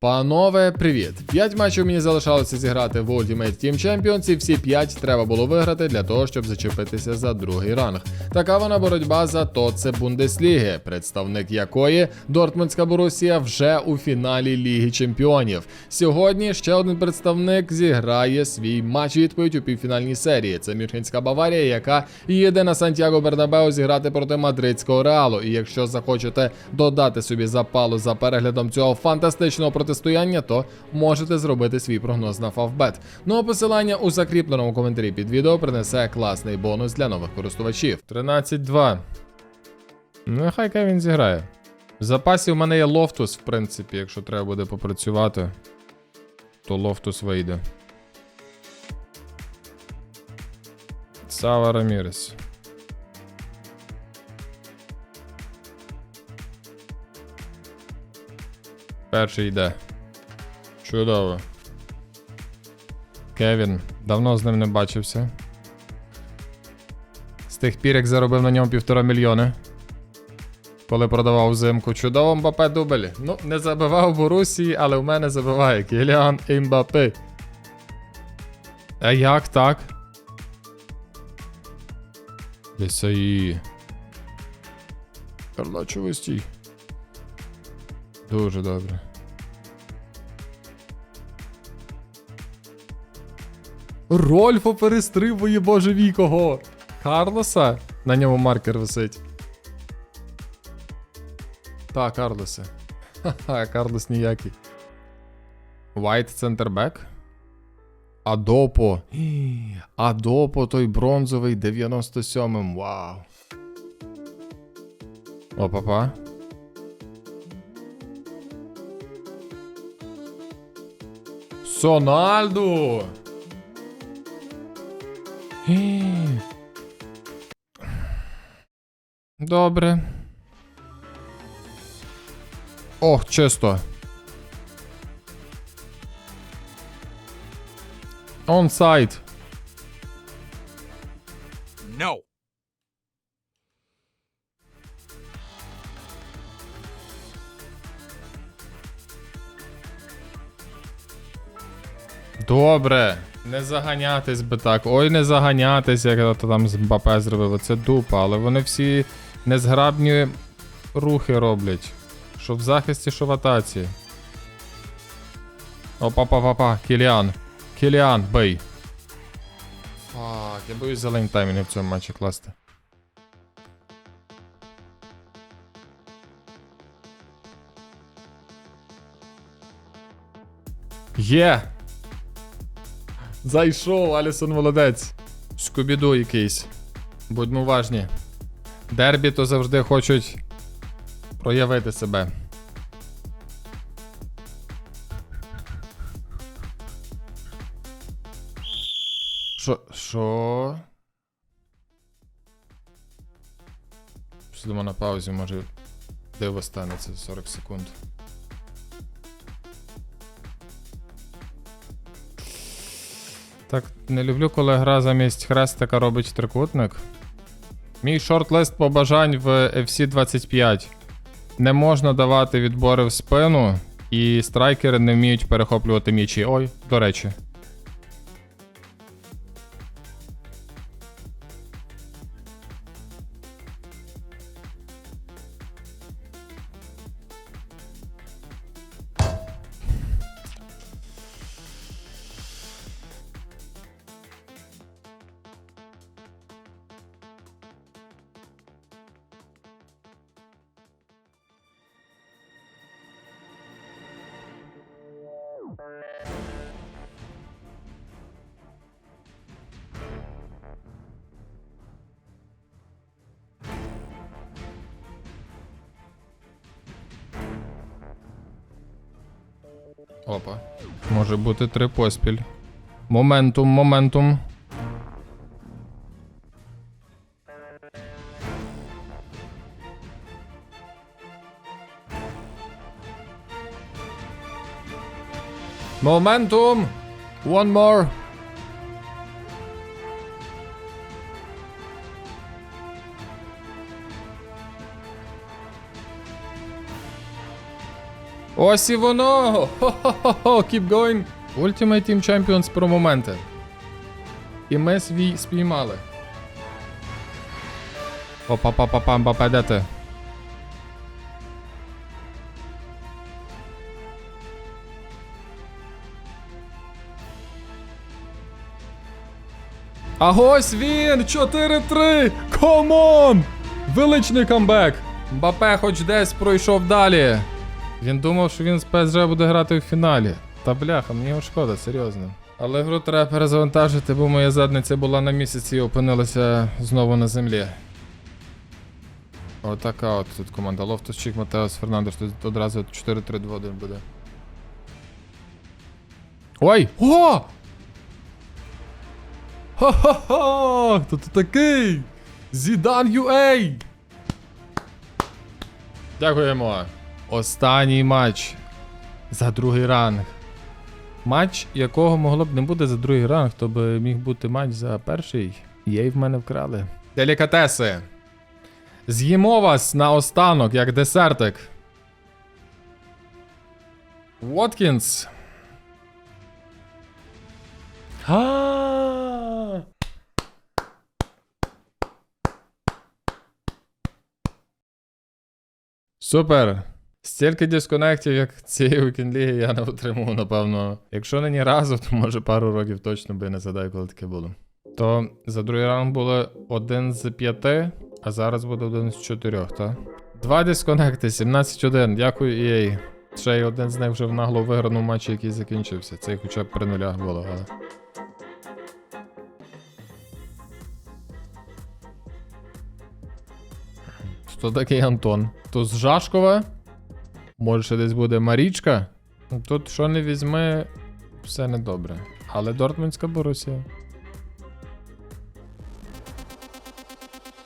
Панове, привіт! П'ять матчів мені залишалося зіграти в Ultimate Team Champions, і всі п'ять треба було виграти для того, щоб зачепитися за другий ранг. Така вона боротьба за Тоце Бундесліги, представник якої Дортмундська Борусія вже у фіналі Ліги Чемпіонів. Сьогодні ще один представник зіграє свій матч відповідь у півфінальній серії. Це Мюнхенська Баварія, яка їде на Сантьяго Бернабеу зіграти проти мадридського реалу. І якщо захочете додати собі запалу за переглядом цього фантастичного протистояння, то можете зробити свій прогноз на Фавбет. Ну а посилання у закріпленому коментарі під відео принесе класний бонус для нових користувачів. 13-2. Ну, нехай Кевін зіграє. В запасі у мене є Лофтус, в принципі, якщо треба буде попрацювати, то Лофтус вийде. Сава Рамірес. Перший йде. Чудово. Кевін. Давно з ним не бачився. З тих пір, як заробив на ньому півтора мільйони. Коли продавав взимку. Чудово Мбапе дубль. Ну, не забивав Борусії, але в мене забиває Кіліан Мбапе. А як так? Лісаї. Карлачовий стій. Дуже добре. Рольфо перестрибує боже вікого. Карлоса? На ньому маркер висить. Та, Карлосе. Ха-ха, Карлос ніякий. White центрбек. Адопо. Адопо той бронзовий 97-м. Вау. Опа-па. Сональду. Ій. Добре. Ох, чисто. Онсайд. No. Добре. Не заганятись би так. Ой, не заганятись, як то там з Мбапе зробили. Це дупа, але вони всі незграбні рухи роблять. Що в захисті, що в атаці. Опа-па-па-па, Кіліан. Кіліан, бей. Фак, я боюсь зелень таймінг в цьому матчі класти. Є! Зайшов, Алісон молодець. Скубіду якийсь. Будьмо уважні. Дербі то завжди хочуть проявити себе. Що? Що? Сидимо на паузі, може диво станеться 40 секунд. Так, не люблю, коли гра замість хрестика робить трикутник. Мій шорт-лист побажань в FC 25. Не можна давати відбори в спину, і страйкери не вміють перехоплювати м'ячі. Ой, до речі. Опа. Може бути три поспіль. Моментум, моментум. Моментум! One more! Ось і воно! Хо-хо-хо! Keep going! Ultimate Team Champions про моменти. І ми свій спіймали. опа па па пам па де ти? А ось він! 4-3! Комон! Величний камбек! Мбапе хоч десь пройшов далі. Він думав, що він з ПСЖ буде грати в фіналі. Та бляха, мені його шкода, серйозно. Але гру треба перезавантажити, бо моя задниця була на місяці і опинилася знову на землі. Отака от тут команда. Лофтус Чік, Матеос Фернандеш. Тут одразу 4-3-2-1 буде. Ой! О! Ха-ха-ха! Хто ти такий? Зідан UA! Дякуємо. Останній матч за другий ранг. Матч, якого могло б не бути за другий ранг, то би міг бути матч за перший. Їй в мене вкрали. Делікатеси. З'їмо вас на останок, як десертик. Воткінс. Супер! Стільки дисконектів, як цієї вікінліги, я не отримав, напевно. Якщо не ні разу, то може пару років точно би не згадаю, коли таке було. То за другий раунд було один з п'яти, а зараз буде один з чотирьох, так? Два дисконекти, 17-1. Дякую, EA. Ще й один з них вже в нагло виграному матчі, який закінчився. Цей хоча б при нулях було, але. Хто такий Антон? То з Жашкова? Може, ще десь буде Марічка? Тут що не візьми, все недобре. Але Дортмундська Борусія.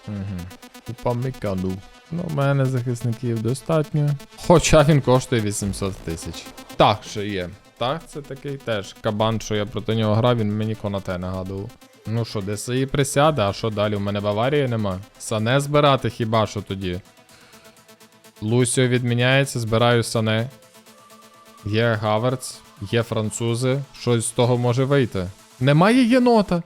Угу. Упамікаду. Ну, у мене захисників достатньо. Хоча він коштує 800 тисяч. Так, ще є. Так, це такий теж кабан, що я проти нього грав, він мені конате нагадував. Ну що, ДСІ присяде, а що далі? У мене Баварії нема. Сане збирати хіба що тоді. Лусіо відміняється, збираю Сане. Є Гаверц, є французи. Щось з того може вийти. Немає єнота.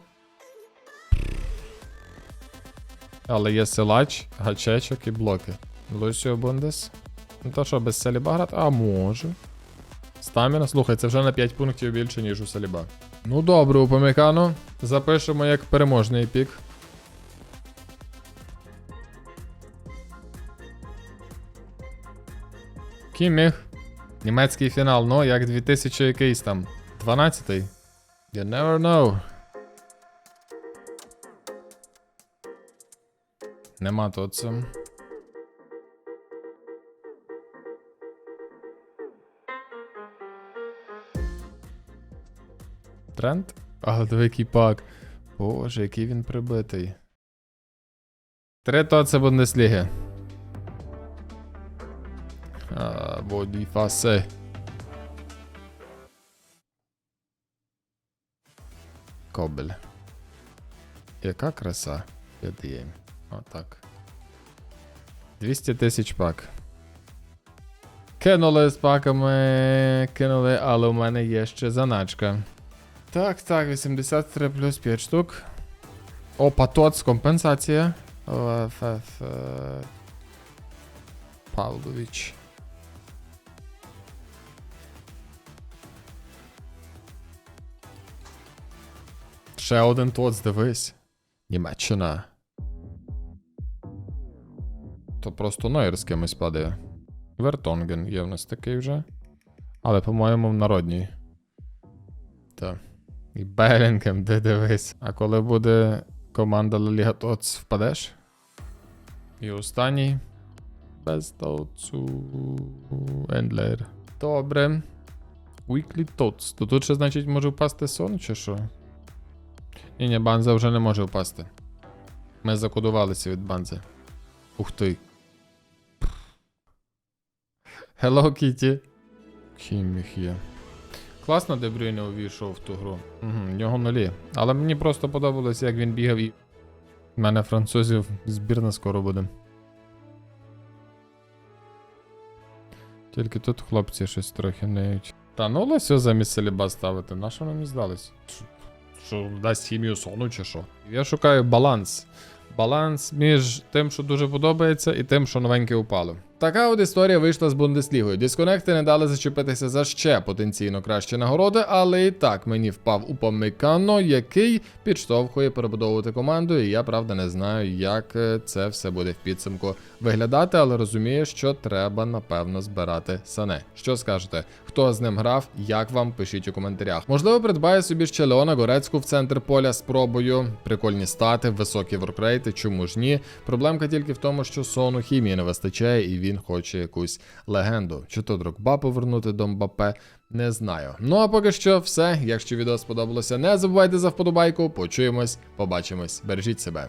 Але є силач, гачечок і блоки. Лусіо Бундес. Ну то що, без Саліба грати? А може. Стаміна, слухай, це вже на 5 пунктів більше, ніж у Саліба. Ну добре, Упамікано. Запишемо як переможний пік. Кіміх. Німецький фінал, ну як 2000 якийсь там. 12-й. You never know. Нема це. Тренд? Але диви який пак. Боже, який він прибитий. Три тоце Бундесліги. А, боді фасе. Кобель. Яка краса. Під'єм. Отак. 200 тисяч пак. Кинули з паками, кинули, але у мене є ще заначка. Так, так, 83 плюс 5 штук. Опа, тоц, компенсація. Ф, Павлович. Ще один тоц, дивись. Німеччина. То просто Нойер з кимось падає. Вертонген є в нас такий вже. Але, по-моєму, в народній. Так. І Белінгем, де дивись. А коли буде команда Liga Tots, впадеш? І останній. Без Тоцу. Ендлер. Добре. Weekly Tots. То тут ще, значить, може впасти сон, чи що? Ні, ні, банза вже не може впасти. Ми закодувалися від банзи. Ух ти. Hello, Kitty. Кіміх є. Класно, де Брюйне увійшов в ту гру. Угу, нього нулі. Але мені просто подобалось, як він бігав і. У мене французів збірна скоро буде. Тільки тут хлопці щось трохи неють. Та ну лосю замість селіба ставити. На що нам і здались? Що- дасть хімію сону чи що? Я шукаю баланс. Баланс між тим, що дуже подобається, і тим, що новеньке упало. Така от історія вийшла з Бундеслігою. Дисконекти не дали зачепитися за ще потенційно кращі нагороди, але і так мені впав Упамекано, який підштовхує перебудовувати команду. І я правда не знаю, як е, це все буде в підсумку виглядати, але розумію, що треба напевно збирати сане. Що скажете? Хто з ним грав? Як вам? Пишіть у коментарях. Можливо, придбає собі ще Леона Горецьку в центр поля спробую. Прикольні стати, високі воркрейти, чому ж ні? Проблемка тільки в тому, що сону хімії не вистачає, і він хоче якусь легенду. Чи то Дрогба повернути до Мбапе, не знаю. Ну а поки що все. Якщо відео сподобалося, не забувайте за вподобайку. Почуємось, побачимось. Бережіть себе.